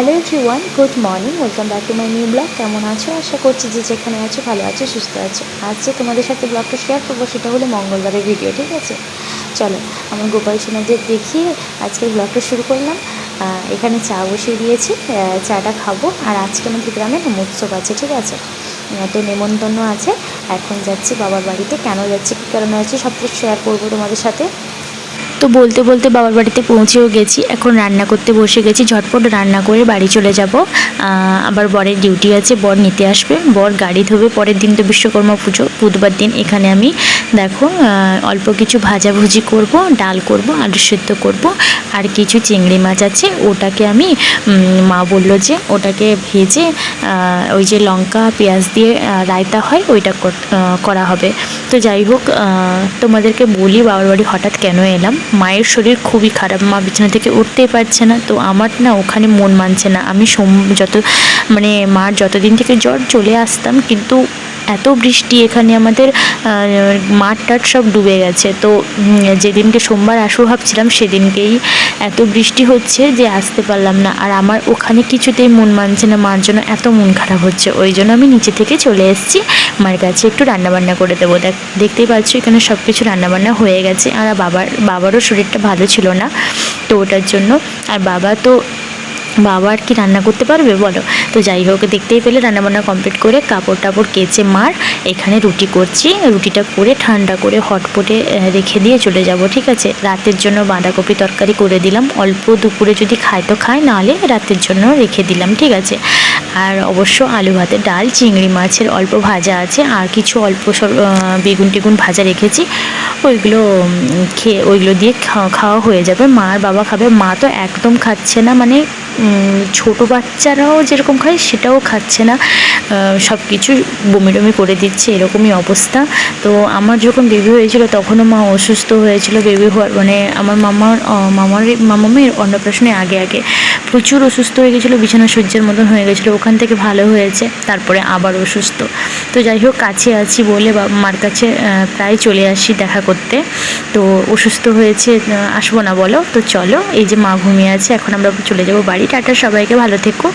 Hello one good morning welcome back to my new blog কেমন আছো? আশা করছি যে যেখানে আছো ভালো আছো, সুস্থ আছো। আজ যে তোমাদের সাথে ব্লগটা শেয়ার করব সেটা হলো মঙ্গলবারের ভিডিও ঠিক আছে? চলো, আমার গোপাল সোনাদের দেখিয়ে আজকের ব্লগটা শুরু করলাম। এখানে চা বসিয়ে দিয়েছি চাটা খাব। আর আজকে আমাদের গ্রামে না উৎসব আছে, ঠিক আছে? তো নেমন্তন্ন আছে। এখন যাচ্ছি বাবার বাড়িতে। কেন যাচ্ছি, কী কারণে যাচ্ছি সব কিছু শেয়ার করব তোমাদের সাথে। তো বলতে বলতে বাবার বাড়িতে পৌঁছেও গেছি। এখন রান্না করতে বসে গেছি। ঝটপট রান্না করে বাড়ি চলে যাব। আবার বরের ডিউটি আছে। বর নিতে আসবে। বর গাড়ি ধোবে। পরের দিন তো বিশ্বকর্মা পুজো। বুধবার দিন এখানে আমি, দেখো অল্প কিছু ভাজাভুজি করব, ডাল করব, আলু সেদ্ধ করব, আর কিছু চিংড়ি মাছ আছে। ওটাকে আমি মা বলল যে ওটাকে ভেজে ওই যে লঙ্কা, পেঁয়াজ দিয়ে রায়তা হয়, ওইটা কর- হবে। তো যাই হোক তোমাদেরকে বলি বাবার বাড়ি হঠাৎ কেন এলাম। মায়ের শরীর খুবই খারাপ, মা বিছানা থেকে উঠতেই পারছে না, তো আমার না ওখানে মন মানছে না। আমি সোম যত মানে মার যতদিন থেকে জ্বর চলে আসতাম, কিন্তু এত বৃষ্টি এখানে আমাদের মাঠ টাট সব ডুবে গেছে। তো যেদিনকে সোমবার আসব ভাবছিলাম, সেদিনকেই এত বৃষ্টি হচ্ছে যে আসতে পারলাম না। আর আমার ওখানে কিছুতেই মন মানছে না, মার জন্য এত মন খারাপ হচ্ছে। ওই জন্য আমি নিচে থেকে চলে এসেছি। মার কাছে একটু রান্নাবান্না করে দেবো। দেখ, দেখতেই পাচ্ছ এখানে সব কিছু রান্নাবান্না হয়ে গেছে। আর বাবার, বাবারও শরীরটা ভালো ছিল না, তো ওটার জন্য। আর বাবা তো বাবা আর কি রান্না করতে পারবে বলো? তো যাই হোক দেখতেই পেলে রান্নাবান্না কমপ্লিট করে কাপড় টাপড় কেচে মার এখানে রুটি করছি। রুটিটা করে ঠান্ডা করে হটপটে রেখে দিয়ে চলে যাব ঠিক আছে? রাতের জন্য বাঁধাকপি তরকারি করে দিলাম। অল্প দুপুরে যদি খায় তো খায় নাহলে রাতের জন্য রেখে দিলাম ঠিক আছে? আর অবশ্য আলু ভাতের ডাল চিংড়ি মাছের অল্প ভাজা আছে আর কিছু অল্প আহ, বেগুন টেগুন ভাজা রেখেছি। ওইগুলো খেয়ে ওইগুলো দিয়ে খাওয়া হয়ে যাবে। মা আর বাবা খাবে। মা তো একদম খাচ্ছে না মানে ছোট বাচ্চারাও যেরকম খায়, সেটাও খাচ্ছে না। সব কিছু বমি টমি করে দিচ্ছে, এরকমই অবস্থা। তো আমার যখন বেবি হয়েছিল, তখনও মা অসুস্থ হয়েছিল। বেবি হওয়ার মানে আমার মামার মামার, মামামের অন্নপ্রাশনে আগে আগে। প্রচুর অসুস্থ হয়ে গেছিল, বিছানা সহ্যের মতন হয়ে গেছিল, ওখান থেকে ভালো হয়েছে, তারপরে আবার অসুস্থ। তো যাই হোক, কাছে আছি বলে মার কাছে প্রায় চলে আসি দেখা করতে। তো অসুস্থ হয়েছে আসব না বলো, তো চলো, এই যে মা ঘুমিয়ে আছে, এখন আমরা চলে যাব বাড়ি। টাটা সবাইকে, ভালো থেকো।